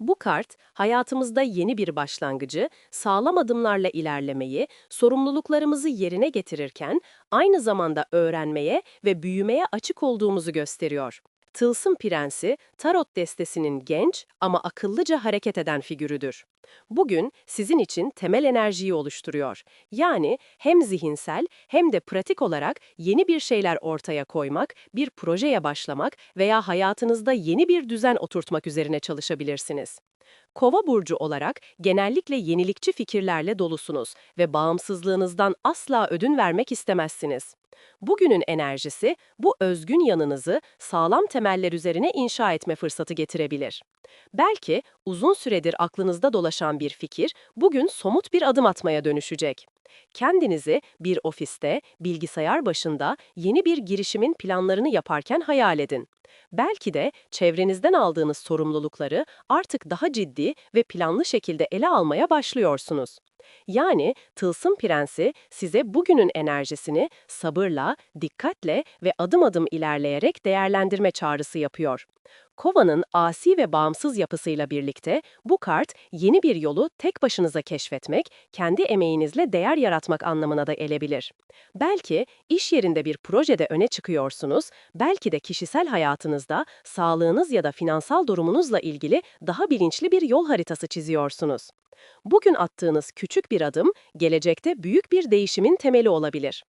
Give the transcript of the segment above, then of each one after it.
Bu kart, hayatımızda yeni bir başlangıcı, sağlam adımlarla ilerlemeyi, sorumluluklarımızı yerine getirirken aynı zamanda öğrenmeye ve büyümeye açık olduğumuzu gösteriyor. Tılsım Prensi, Tarot destesinin genç ama akıllıca hareket eden figürüdür. Bugün sizin için temel enerjiyi oluşturuyor. Yani hem zihinsel hem de pratik olarak yeni bir şeyler ortaya koymak, bir projeye başlamak veya hayatınızda yeni bir düzen oturtmak üzerine çalışabilirsiniz. Kova burcu olarak genellikle yenilikçi fikirlerle dolusunuz ve bağımsızlığınızdan asla ödün vermek istemezsiniz. Bugünün enerjisi bu özgün yanınızı sağlam temeller üzerine inşa etme fırsatı getirebilir. Belki uzun süredir aklınızda dolaşan bir fikir bugün somut bir adım atmaya dönüşecek. Kendinizi bir ofiste, bilgisayar başında yeni bir girişimin planlarını yaparken hayal edin. Belki de çevrenizden aldığınız sorumlulukları artık daha ciddi ve planlı şekilde ele almaya başlıyorsunuz. Yani Tılsım Prensi size bugünün enerjisini sabırla, dikkatle ve adım adım ilerleyerek değerlendirme çağrısı yapıyor. Kova'nın asi ve bağımsız yapısıyla birlikte bu kart yeni bir yolu tek başınıza keşfetmek, kendi emeğinizle değer yaratmak anlamına da gelebilir. Belki iş yerinde bir projede öne çıkıyorsunuz, belki de kişisel hayatınızda sağlığınız ya da finansal durumunuzla ilgili daha bilinçli bir yol haritası çiziyorsunuz. Bugün attığınız küçük bir adım, gelecekte büyük bir değişimin temeli olabilir.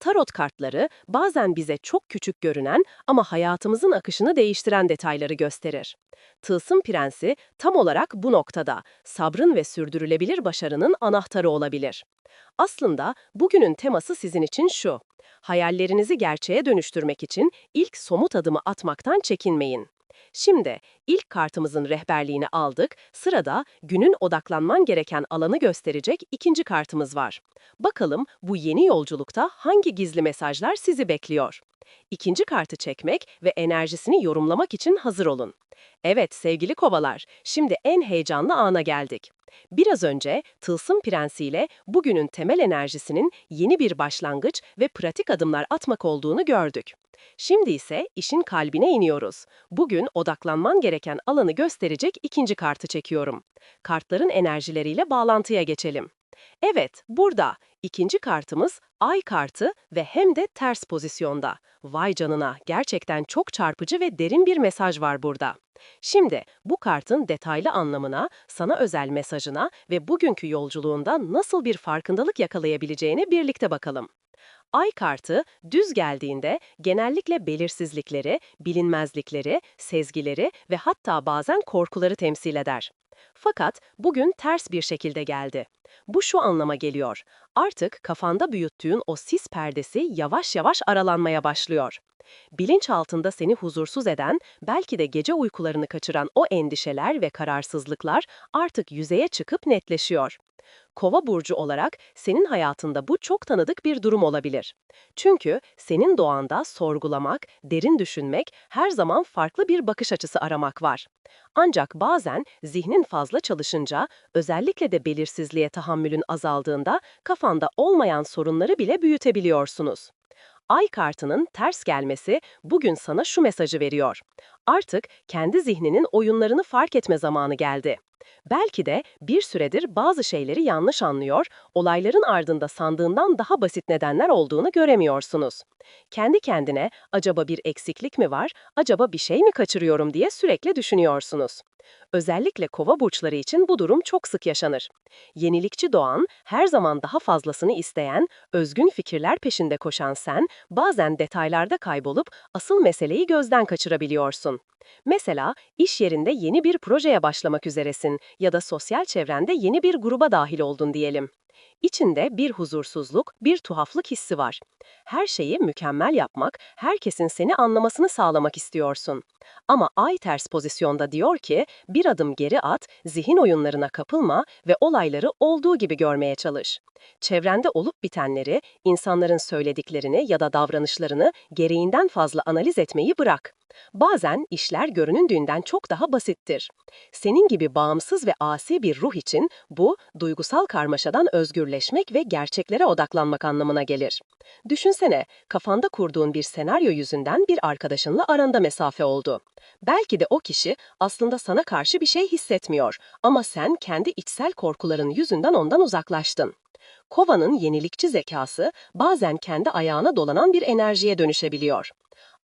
Tarot kartları bazen bize çok küçük görünen ama hayatımızın akışını değiştiren detayları gösterir. Tılsım Prensi tam olarak bu noktada sabrın ve sürdürülebilir başarının anahtarı olabilir. Aslında bugünün teması sizin için şu. Hayallerinizi gerçeğe dönüştürmek için ilk somut adımı atmaktan çekinmeyin. Şimdi ilk kartımızın rehberliğini aldık, sırada günün odaklanman gereken alanı gösterecek ikinci kartımız var. Bakalım bu yeni yolculukta hangi gizli mesajlar sizi bekliyor? İkinci kartı çekmek ve enerjisini yorumlamak için hazır olun. Evet sevgili kovalar, şimdi en heyecanlı ana geldik. Biraz önce Tılsım Prensi ile bugünün temel enerjisinin yeni bir başlangıç ve pratik adımlar atmak olduğunu gördük. Şimdi ise işin kalbine iniyoruz. Bugün odaklanman gereken alanı gösterecek ikinci kartı çekiyorum. Kartların enerjileriyle bağlantıya geçelim. Evet, burada ikinci kartımız ay kartı ve hem de ters pozisyonda. Vay canına, gerçekten çok çarpıcı ve derin bir mesaj var burada. Şimdi bu kartın detaylı anlamına, sana özel mesajına ve bugünkü yolculuğunda nasıl bir farkındalık yakalayabileceğine birlikte bakalım. Ay kartı düz geldiğinde genellikle belirsizlikleri, bilinmezlikleri, sezgileri ve hatta bazen korkuları temsil eder. Fakat bugün ters bir şekilde geldi. Bu şu anlama geliyor. Artık kafanda büyüttüğün o sis perdesi yavaş yavaş aralanmaya başlıyor. Bilinç altında seni huzursuz eden, belki de gece uykularını kaçıran o endişeler ve kararsızlıklar artık yüzeye çıkıp netleşiyor. Kova burcu olarak senin hayatında bu çok tanıdık bir durum olabilir. Çünkü senin doğanda sorgulamak, derin düşünmek, her zaman farklı bir bakış açısı aramak var. Ancak bazen zihnin fazla çalışınca, özellikle de belirsizliğe tahammülün azaldığında kafanda olmayan sorunları bile büyütebiliyorsunuz. Ay kartının ters gelmesi bugün sana şu mesajı veriyor. Artık kendi zihninin oyunlarını fark etme zamanı geldi. Belki de bir süredir bazı şeyleri yanlış anlıyor, olayların ardında sandığından daha basit nedenler olduğunu göremiyorsunuz. Kendi kendine acaba bir eksiklik mi var, acaba bir şey mi kaçırıyorum diye sürekli düşünüyorsunuz. Özellikle kova burçları için bu durum çok sık yaşanır. Yenilikçi doğan, her zaman daha fazlasını isteyen, özgün fikirler peşinde koşan sen, bazen detaylarda kaybolup asıl meseleyi gözden kaçırabiliyorsun. Mesela iş yerinde yeni bir projeye başlamak üzeresin ya da sosyal çevrende yeni bir gruba dahil oldun diyelim. İçinde bir huzursuzluk, bir tuhaflık hissi var. Her şeyi mükemmel yapmak, herkesin seni anlamasını sağlamak istiyorsun. Ama ay ters pozisyonda diyor ki, bir adım geri at, zihin oyunlarına kapılma ve olayları olduğu gibi görmeye çalış. Çevrende olup bitenleri, insanların söylediklerini ya da davranışlarını gereğinden fazla analiz etmeyi bırak. Bazen işler görünündüğünden çok daha basittir. Senin gibi bağımsız ve asi bir ruh için bu, duygusal karmaşadan özgür özgürleşmek ve gerçeklere odaklanmak anlamına gelir. Düşünsene, kafanda kurduğun bir senaryo yüzünden bir arkadaşınla aranda mesafe oldu. Belki de o kişi aslında sana karşı bir şey hissetmiyor ama sen kendi içsel korkuların yüzünden ondan uzaklaştın. Kova'nın yenilikçi zekası bazen kendi ayağına dolanan bir enerjiye dönüşebiliyor.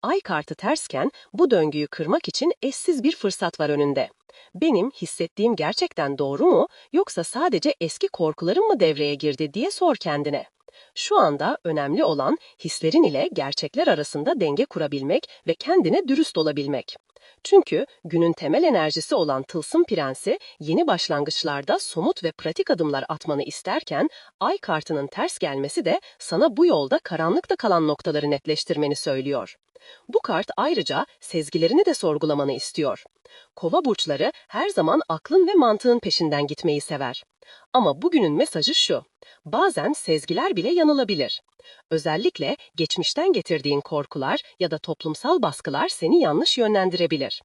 Ay kartı tersken bu döngüyü kırmak için eşsiz bir fırsat var önünde. Benim hissettiğim gerçekten doğru mu yoksa sadece eski korkularım mı devreye girdi diye sor kendine. Şu anda önemli olan hislerin ile gerçekler arasında denge kurabilmek ve kendine dürüst olabilmek. Çünkü günün temel enerjisi olan tılsım prensi yeni başlangıçlarda somut ve pratik adımlar atmanı isterken ay kartının ters gelmesi de sana bu yolda karanlıkta kalan noktaları netleştirmeni söylüyor. Bu kart ayrıca sezgilerini de sorgulamanı istiyor. Kova burçları her zaman aklın ve mantığın peşinden gitmeyi sever. Ama bugünün mesajı şu. Bazen sezgiler bile yanılabilir. Özellikle geçmişten getirdiğin korkular ya da toplumsal baskılar seni yanlış yönlendirebilir.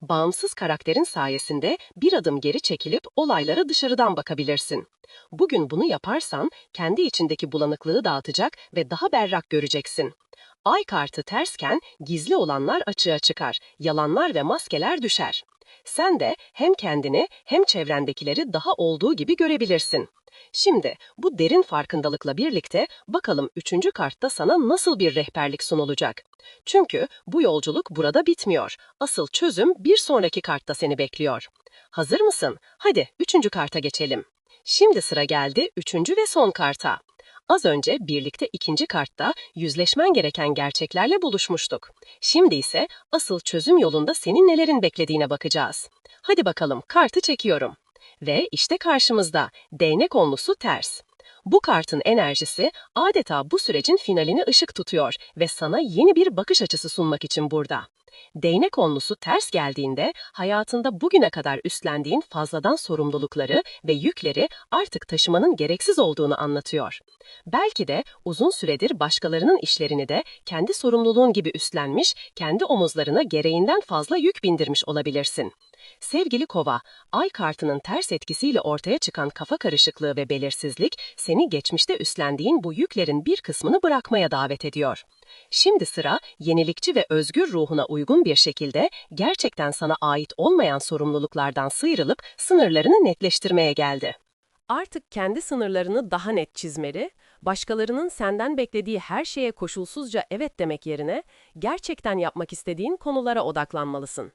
Bağımsız karakterin sayesinde bir adım geri çekilip olaylara dışarıdan bakabilirsin. Bugün bunu yaparsan kendi içindeki bulanıklığı dağıtacak ve daha berrak göreceksin. Ay kartı tersken gizli olanlar açığa çıkar, yalanlar ve maskeler düşer. Sen de hem kendini hem çevrendekileri daha olduğu gibi görebilirsin. Şimdi bu derin farkındalıkla birlikte bakalım üçüncü kartta sana nasıl bir rehberlik sunulacak. Çünkü bu yolculuk burada bitmiyor. Asıl çözüm bir sonraki kartta seni bekliyor. Hazır mısın? Hadi üçüncü karta geçelim. Şimdi sıra geldi üçüncü ve son karta. Az önce birlikte ikinci kartta yüzleşmen gereken gerçeklerle buluşmuştuk. Şimdi ise asıl çözüm yolunda senin nelerin beklediğine bakacağız. Hadi bakalım kartı çekiyorum. Ve işte karşımızda değnek onlusu ters. Bu kartın enerjisi adeta bu sürecin finalini ışık tutuyor ve sana yeni bir bakış açısı sunmak için burada. Değnek onlusu ters geldiğinde hayatında bugüne kadar üstlendiğin fazladan sorumlulukları ve yükleri artık taşımanın gereksiz olduğunu anlatıyor. Belki de uzun süredir başkalarının işlerini de kendi sorumluluğun gibi üstlenmiş, kendi omuzlarına gereğinden fazla yük bindirmiş olabilirsin. Sevgili kova, ay kartının ters etkisiyle ortaya çıkan kafa karışıklığı ve belirsizlik seni geçmişte üstlendiğin bu yüklerin bir kısmını bırakmaya davet ediyor. Şimdi sıra yenilikçi ve özgür ruhuna uygun bir şekilde gerçekten sana ait olmayan sorumluluklardan sıyrılıp sınırlarını netleştirmeye geldi. Artık kendi sınırlarını daha net çizmeli, başkalarının senden beklediği her şeye koşulsuzca evet demek yerine gerçekten yapmak istediğin konulara odaklanmalısın.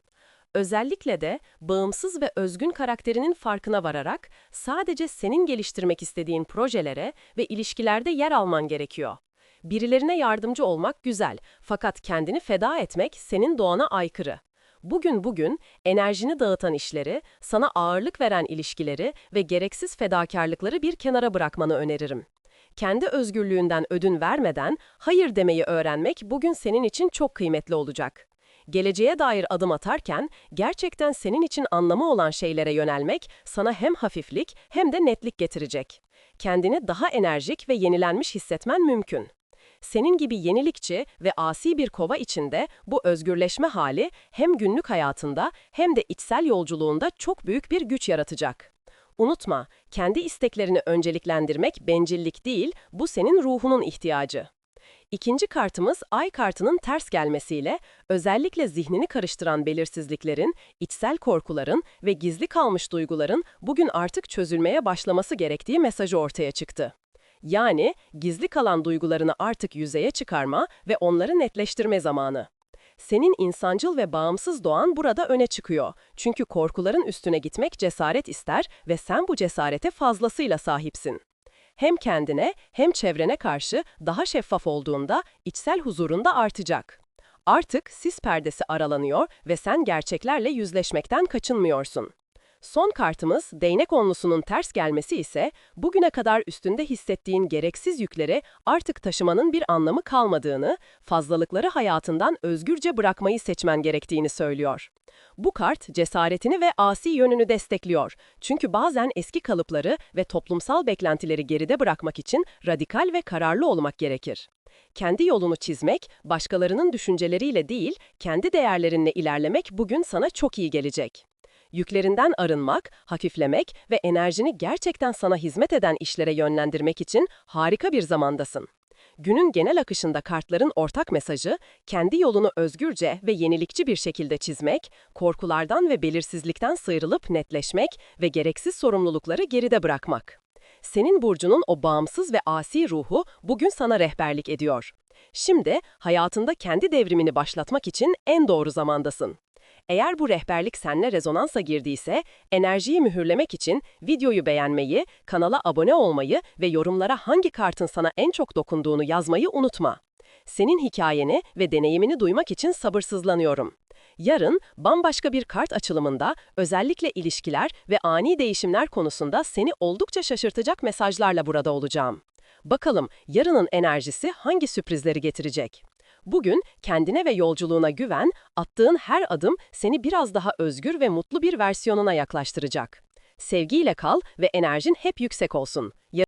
Özellikle de bağımsız ve özgün karakterinin farkına vararak sadece senin geliştirmek istediğin projelere ve ilişkilerde yer alman gerekiyor. Birilerine yardımcı olmak güzel fakat kendini feda etmek senin doğana aykırı. Bugün bugün enerjini dağıtan işleri, sana ağırlık veren ilişkileri ve gereksiz fedakarlıkları bir kenara bırakmanı öneririm. Kendi özgürlüğünden ödün vermeden hayır demeyi öğrenmek bugün senin için çok kıymetli olacak. Geleceğe dair adım atarken gerçekten senin için anlamı olan şeylere yönelmek sana hem hafiflik hem de netlik getirecek. Kendini daha enerjik ve yenilenmiş hissetmen mümkün. Senin gibi yenilikçi ve asi bir kova içinde bu özgürleşme hali hem günlük hayatında hem de içsel yolculuğunda çok büyük bir güç yaratacak. Unutma, kendi isteklerini önceliklendirmek bencillik değil, bu senin ruhunun ihtiyacı. İkinci kartımız ay kartının ters gelmesiyle özellikle zihnini karıştıran belirsizliklerin, içsel korkuların ve gizli kalmış duyguların bugün artık çözülmeye başlaması gerektiği mesajı ortaya çıktı. Yani gizli kalan duygularını artık yüzeye çıkarma ve onları netleştirme zamanı. Senin insancıl ve bağımsız doğan burada öne çıkıyor. Çünkü korkuların üstüne gitmek cesaret ister ve sen bu cesarete fazlasıyla sahipsin. Hem kendine hem çevrene karşı daha şeffaf olduğunda içsel huzurun da artacak. Artık sis perdesi aralanıyor ve sen gerçeklerle yüzleşmekten kaçınmıyorsun. Son kartımız değnek onlusunun ters gelmesi ise bugüne kadar üstünde hissettiğin gereksiz yükleri artık taşımanın bir anlamı kalmadığını, fazlalıkları hayatından özgürce bırakmayı seçmen gerektiğini söylüyor. Bu kart cesaretini ve asi yönünü destekliyor. Çünkü bazen eski kalıpları ve toplumsal beklentileri geride bırakmak için radikal ve kararlı olmak gerekir. Kendi yolunu çizmek, başkalarının düşünceleriyle değil, kendi değerlerinle ilerlemek bugün sana çok iyi gelecek. Yüklerinden arınmak, hafiflemek ve enerjini gerçekten sana hizmet eden işlere yönlendirmek için harika bir zamandasın. Günün genel akışında kartların ortak mesajı, kendi yolunu özgürce ve yenilikçi bir şekilde çizmek, korkulardan ve belirsizlikten sıyrılıp netleşmek ve gereksiz sorumlulukları geride bırakmak. Senin burcunun o bağımsız ve asi ruhu bugün sana rehberlik ediyor. Şimdi hayatında kendi devrimini başlatmak için en doğru zamandasın. Eğer bu rehberlik seninle rezonansa girdiyse, enerjiyi mühürlemek için videoyu beğenmeyi, kanala abone olmayı ve yorumlara hangi kartın sana en çok dokunduğunu yazmayı unutma. Senin hikayeni ve deneyimini duymak için sabırsızlanıyorum. Yarın bambaşka bir kart açılımında özellikle ilişkiler ve ani değişimler konusunda seni oldukça şaşırtacak mesajlarla burada olacağım. Bakalım yarının enerjisi hangi sürprizleri getirecek? Bugün kendine ve yolculuğuna güven, attığın her adım seni biraz daha özgür ve mutlu bir versiyonuna yaklaştıracak. Sevgiyle kal ve enerjin hep yüksek olsun.